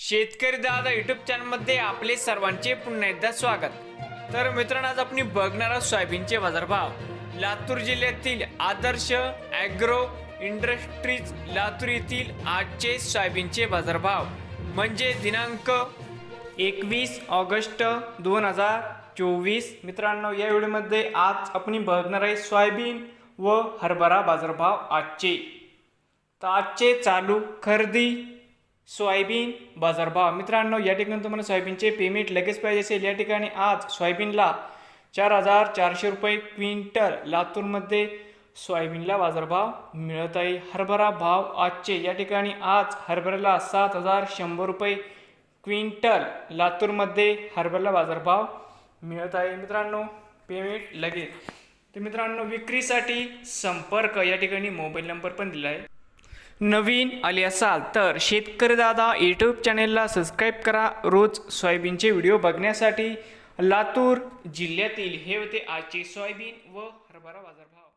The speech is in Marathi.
शेतकरी दादा युट्यूब चॅनलमध्ये आपले सर्वांचे पुन्हा एकदा स्वागत. तर मित्रांनो आज आपण बघणार आहोत सोयाबीनचे बाजारभाव. लातूर जिल्ह्यातील आदर्श ॲग्रो इंडस्ट्रीज लातूर येथील आजचे सोयाबीनचे बाजारभाव. म्हणजे दिनांक एकवीस ऑगस्ट दोन हजार चोवीस. मित्रांनो या व्हिडिओमध्ये आज आपण बघणार आहे सोयाबीन व हरभरा बाजारभाव आजचे. तर आजचे चालू खरेदी सोयाबीन बाजारभाव मित्रांनो या ठिकाणी तुम्हाला सोयाबीनचे पेमेंट लगेच पाहिजे असेल. या ठिकाणी आज सोयाबीनला चार हजार चारशे रुपये क्विंटल लातूरमध्ये सोयाबीनला बाजारभाव मिळत आहे. हरभरा भाव आजचे या ठिकाणी आज हरभऱ्याला सात हजार शंभर रुपये क्विंटल लातूरमध्ये हरभऱ्याला बाजारभाव मिळत आहे. मित्रांनो पेमेंट लगेच. तर मित्रांनो विक्रीसाठी संपर्क या ठिकाणी मोबाईल नंबर पण दिला आहे नवीन आले असाल तर शेतकरी दादा यूट्यूब चॅनेलला सबस्क्राईब करा. रोज सोयाबीनचे व्हिडिओ बघण्यासाठी लातूर जिल्ह्यातील हे होते आजचे सोयाबीन व हरभरा बाजारभाव.